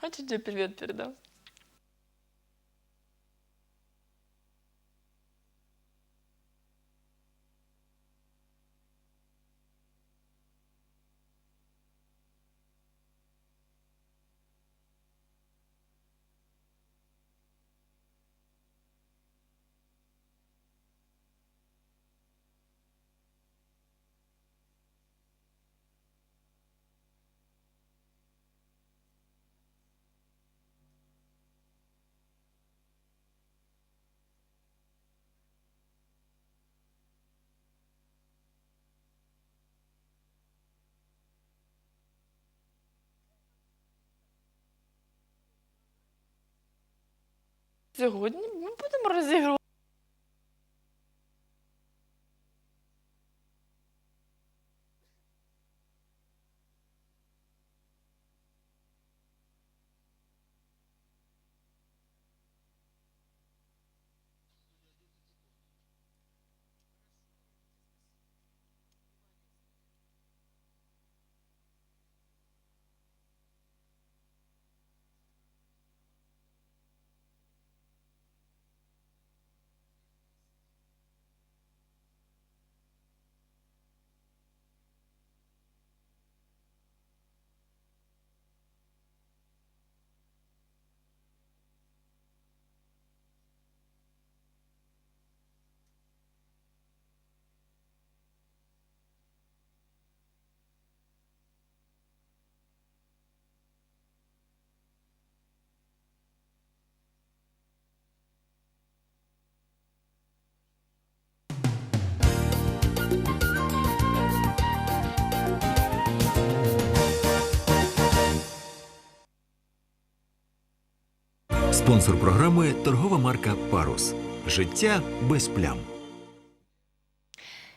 Хочешь, тебе привет передам? Сьогодні ми будемо розігрувати. Спонсор програми торгова марка Парус. Життя без плям.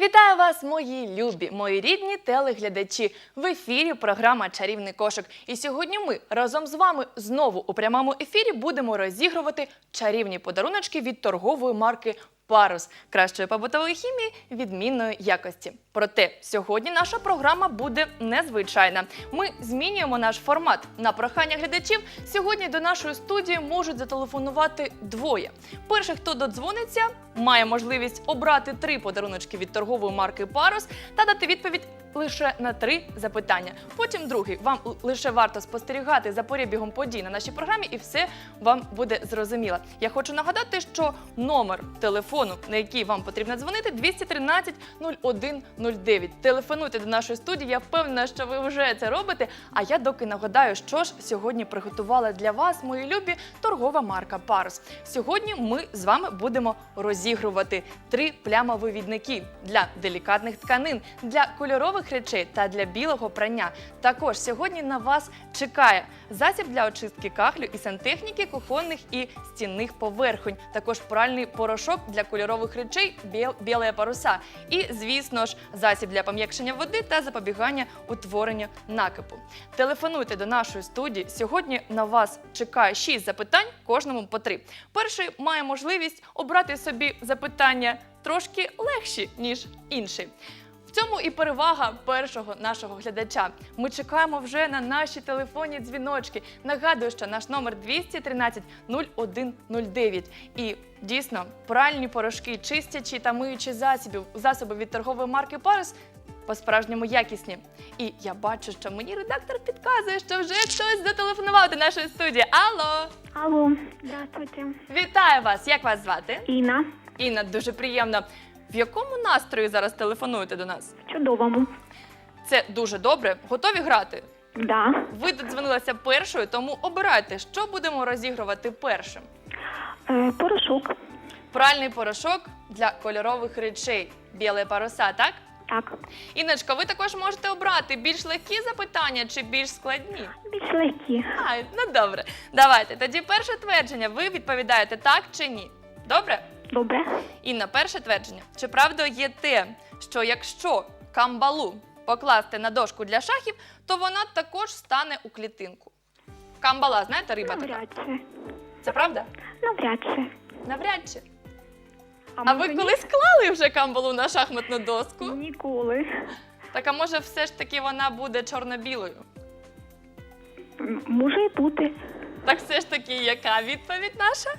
Вітаю вас, мої любі, мої рідні телеглядачі. В ефірі програма Чарівний кошик. І сьогодні ми разом з вами знову у прямому ефірі будемо розігрувати чарівні подаруночки від торгової марки Парус кращої побутової хімії відмінної якості. Проте сьогодні наша програма буде незвичайна. Ми змінюємо наш формат. На прохання глядачів сьогодні до нашої студії можуть зателефонувати двоє. Перший, хто додзвониться, має можливість обрати три подаруночки від торгової марки Парус та дати відповідь лише на три запитання. Потім другий. Вам лише варто спостерігати за перебігом подій на нашій програмі, і все вам буде зрозуміло. Я хочу нагадати, що номер телефону, на який вам потрібно дзвонити, 213 0109. Телефонуйте до нашої студії. Я впевнена, що ви вже це робите. А я доки нагадаю, що ж сьогодні приготувала для вас, мої любі, торгова марка Парус. Сьогодні ми з вами будемо розігрувати три плямовивідники для делікатних тканин, для кольорових речей та для білого прання. Також сьогодні на вас чекає засіб для очистки кахлю і сантехніки, кухонних і стінних поверхонь. Також пральний порошок для кольорових речей біл, біле паруса. І, звісно ж, засіб для пом'якшення води та запобігання утворенню накипу. Телефонуйте до нашої студії. Сьогодні на вас чекає 6 запитань, кожному по 3. Перший має можливість обрати собі запитання трошки легші, ніж інший. В цьому і перевага першого нашого глядача. Ми чекаємо вже на наші телефонні дзвіночки. Нагадую, що наш номер 213 0109. І дійсно пральні порошки, чистячі та миючі засоби, засоби від торгової марки Парус по-справжньому якісні. І я бачу, що мені редактор підказує, що вже хтось зателефонував до нашої студії. Алло! Алло, здравствуйте. Вітаю вас! Як вас звати? Інна. Інна, дуже приємно. В якому настрої зараз телефонуєте до нас? Чудовому. Це дуже добре. Готові грати? Да. Ви додзвонилися першою, тому обирайте, що будемо розігрувати першим. Е, порошок. Пральний порошок для кольорових речей. Біле паруса, так? Так. Інночка, ви також можете обрати більш легкі запитання чи більш складні. Більш легкі. А, ну добре. Давайте. Тоді перше твердження. Ви відповідаєте так чи ні? Добре? Добре. Інна, перше твердження. Чи правда є те, що якщо камбалу покласти на дошку для шахів, то вона також стане у клітинку? Камбала, знаєте, риба така? Навряд чи. Це правда? Навряд чи. Навряд чи. А може, ви ні? колись клали вже камбалу на шахматну доску? Ніколи. Так а може все ж таки вона буде чорно-білою? М, Може і бути. Так все ж таки, яка відповідь наша?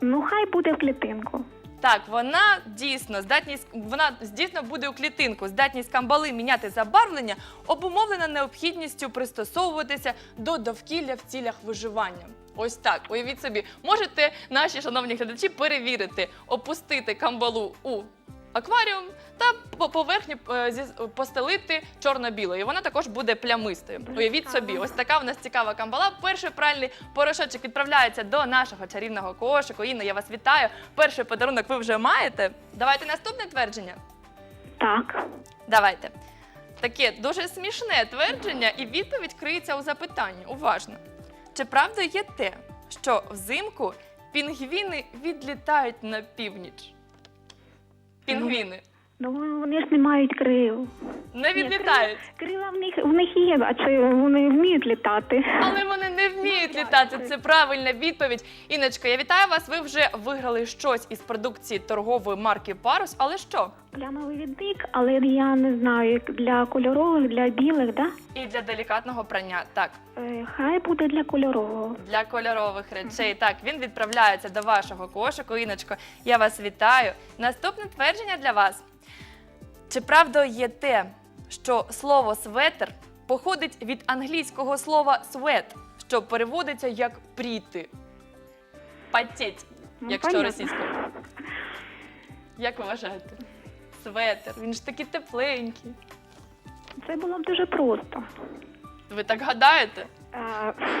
Ну, хай буде в клітинку. Так, вона дійсно здатність, вона дійсно буде у клітинку. Здатність камбали міняти забарвлення обумовлена необхідністю пристосовуватися до довкілля в цілях виживання. Ось так, уявіть собі, можете наші шановні глядачі перевірити, опустити камбалу у акваріум та по поверхню е, зі- постелити чорно-білою. Вона також буде плямистою. Уявіть собі, ось така в нас цікава камбала. Перший пральний порошочок відправляється до нашого чарівного кошику. Інна, я вас вітаю. Перший подарунок ви вже маєте. Давайте наступне твердження. Так. Давайте. Таке дуже смішне твердження, і відповідь криється у запитанні. Уважно. Чи правда є те, що взимку пінгвіни відлітають на північ? Пінгвіни Ну вони ж не мають крил. не відлітають, Крила в них в них є, а чи вони вміють літати? але вони не вміють літати. Це правильна відповідь. Іночка, я вітаю вас. Ви вже виграли щось із продукції торгової марки Парус. Але що? Плямовий відник, але я не знаю, для кольорових, для білих, да? І для делікатного прання. Так. Е, хай буде для кольорового. для кольорових речей. Так, він відправляється до вашого кошику. Іночко, я вас вітаю. Наступне твердження для вас. Чи правда є те, що слово светр походить від англійського слова sweat, що переводиться як пріти? Потеть, Ну, якщо понятно. російською. Як ви вважаєте? Светр, він ж такий тепленький. Це було б дуже просто. Ви так гадаєте?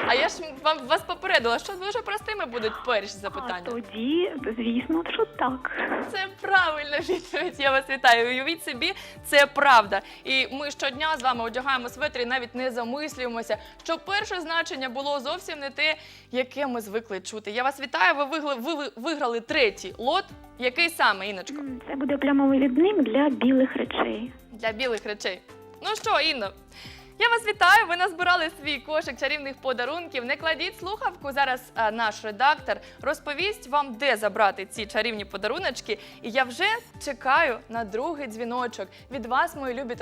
А я ж вам вас попередила, що дуже простими будуть перші а запитання. тоді, звісно, що так. Це правильна відповідь. Я вас вітаю. Уявіть собі, це правда. І ми щодня з вами одягаємо светри і навіть не замислюємося, що перше значення було зовсім не те, яке ми звикли чути. Я вас вітаю. Ви виграли, ви виграли третій лот. Який саме, Іночко? Це буде плямовий відник для білих речей. Для білих речей. Ну що, Інно? Я вас вітаю. Ви назбирали свій кошик чарівних подарунків. Не кладіть слухавку. Зараз а, наш редактор розповість вам, де забрати ці чарівні подаруночки. І я вже чекаю на другий дзвіночок від вас, мої любі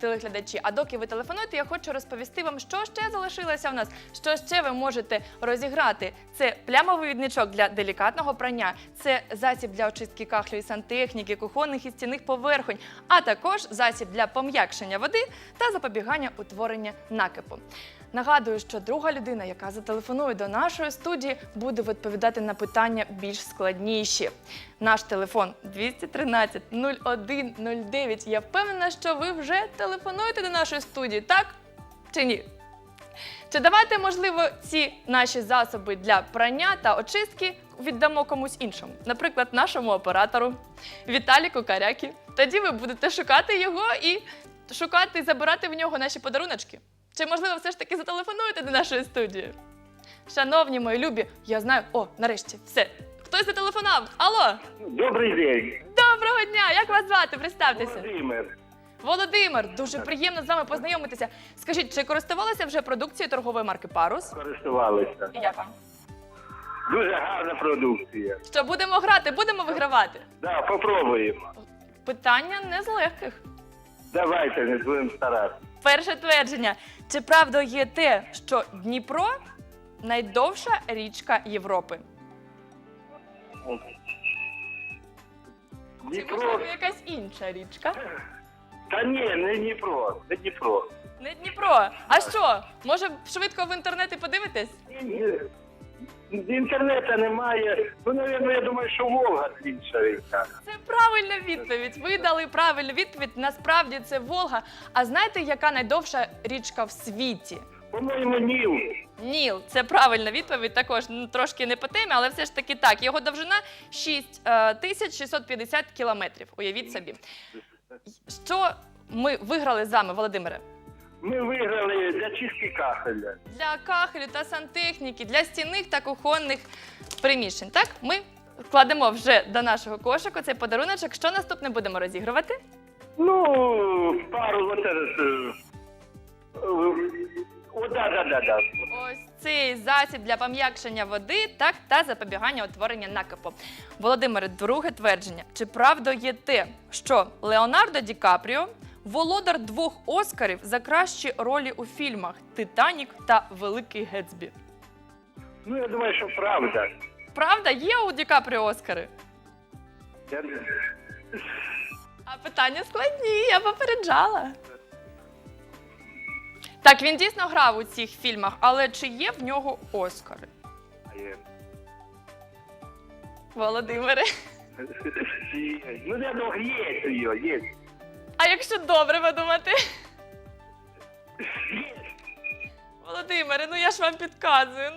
телеглядачі. А доки ви телефонуєте, я хочу розповісти вам, що ще залишилося в нас, що ще ви можете розіграти. Це плямовий відничок для делікатного прання, це засіб для очистки кахлю і сантехніки, кухонних і стінних поверхонь, а також засіб для пом'якшення води та запобігання утворення накипу. Нагадую, що друга людина, яка зателефонує до нашої студії, буде відповідати на питання більш складніші. Наш телефон 213 0109. Я впевнена, що ви вже телефонуєте до нашої студії, так чи ні? Чи давайте, можливо, ці наші засоби для прання та очистки віддамо комусь іншому, наприклад, нашому оператору Віталіку Карякі. Тоді ви будете шукати його і шукати і забирати в нього наші подаруночки. Чи, можливо, все ж таки зателефонуєте до нашої студії? Шановні мої любі, я знаю, о, нарешті, все. Хтось зателефонував. Алло, Добрий день, доброго дня! Як вас звати? Представтеся. Володимир. Володимир, дуже приємно з вами познайомитися. Скажіть, чи користувалися вже продукцією торгової марки Парус? Користувалися. Як вам? Дуже гарна продукція. Що будемо грати, будемо вигравати? Да, попробуємо. Питання не з легких. Давайте, не будемо старатися. Перше твердження: чи правда є те, що Дніпро найдовша річка Європи? Чи Дніпро. можливо якась інша річка? Та ні, не Дніпро, не Дніпро. Не Дніпро. А що? Може швидко в інтернеті подивитесь? Ні, Інтернету немає. Ну, навіть, я думаю, що Волга інша ріка. Це правильна відповідь. Ви дали правильну відповідь. Насправді це Волга. А знаєте, яка найдовша річка в світі? По-моєму, Ніл. Ніл, це правильна відповідь. Також ну, трошки не по темі, але все ж таки так. Його довжина 6650 кілометрів. Уявіть собі. Що ми виграли з вами, Володимире? Ми виграли для чистки кахеля. Для кахелю та сантехніки, для стінних та кухонних приміщень. Так, ми кладемо вже до нашого кошику цей подаруночок. Що наступне будемо розігрувати? Ну, пару вот этот. е, е, О, да, да, да, да. Ось цей засіб для пом'якшення води так, та запобігання утворення накипу. Володимире, друге твердження. Чи правда є те, що Леонардо Ді Капріо володар двох Оскарів за кращі ролі у фільмах Титанік та Великий Гетсбі. Ну, я думаю, що правда. Правда, є у Ді Капріо Оскари? Я... А питання складні, я попереджала. Так, він дійсно грав у цих фільмах, але чи є в нього Оскари? Є. Володимире. Ну, я думаю, є є. А якщо добре подумати? Володимире, ну я ж вам підказую.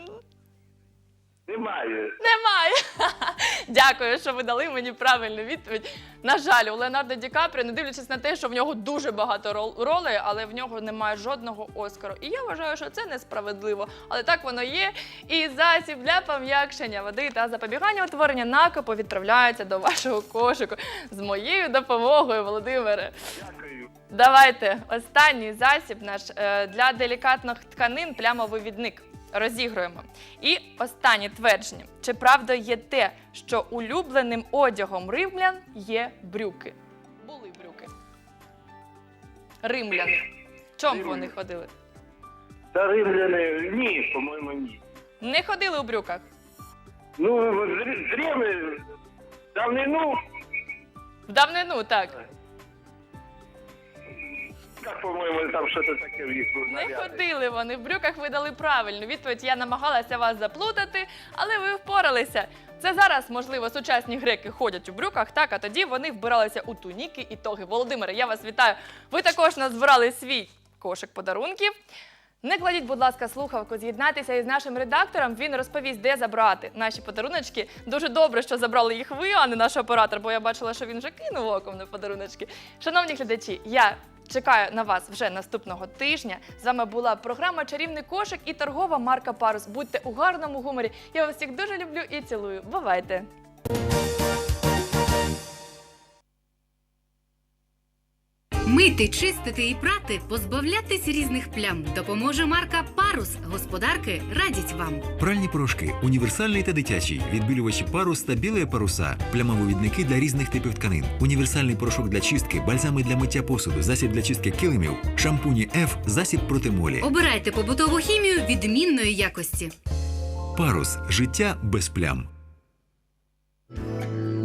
Немає. Немає. Дякую, що ви дали мені правильну відповідь. На жаль, у Леонардо Ді Капріо, не дивлячись на те, що в нього дуже багато рол- ролей, але в нього немає жодного Оскару. І я вважаю, що це несправедливо. Але так воно є. І засіб для пом'якшення води та запобігання утворення накопу відправляється до вашого кошику з моєю допомогою, Володимире. Дякую. Давайте останній засіб наш е, для делікатних тканин плямовий відник. Розігруємо. І останнє твердження: чи правда є те, що улюбленим одягом римлян є брюки? Були брюки. Римляни. В чому вони ходили? Та римляни, ні, по-моєму, ні. Не ходили у брюках. Ну, зріми, давнину, В давнину, так. Як, по-моєму, там щось таке в їх Не наряди. ходили вони в брюках, ви дали правильну відповідь. Я намагалася вас заплутати, але ви впоралися. Це зараз, можливо, сучасні греки ходять у брюках, так, а тоді вони вбиралися у туніки і тоги. Володимире, я вас вітаю. Ви також назбирали свій кошик подарунків. Не кладіть, будь ласка, слухавку, з'єднайтеся із нашим редактором. Він розповість, де забрати наші подаруночки. Дуже добре, що забрали їх ви, а не наш оператор, бо я бачила, що він вже кинув оком на подаруночки. Шановні глядачі, я чекаю на вас вже наступного тижня. З вами була програма Чарівний кошик і торгова марка Парус. Будьте у гарному гуморі. Я вас всіх дуже люблю і цілую. Бувайте! Мити, чистити і прати, позбавлятись різних плям допоможе марка Парус. Господарки радять вам. Пральні порошки, універсальний та дитячий, відбілювачі парус та білі паруса, плямовивідники для різних типів тканин, універсальний порошок для чистки, бальзами для миття посуду, засіб для чистки килимів, шампуні F, засіб проти молі. Обирайте побутову хімію відмінної якості. Парус життя без плям.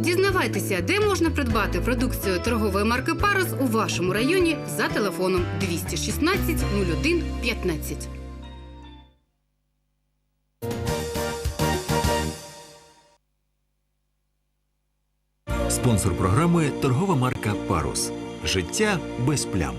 Дізнавайтеся, де можна придбати продукцію торгової марки Парус у вашому районі за телефоном 216 01 15. Спонсор програми торгова марка Парус. Життя без плям.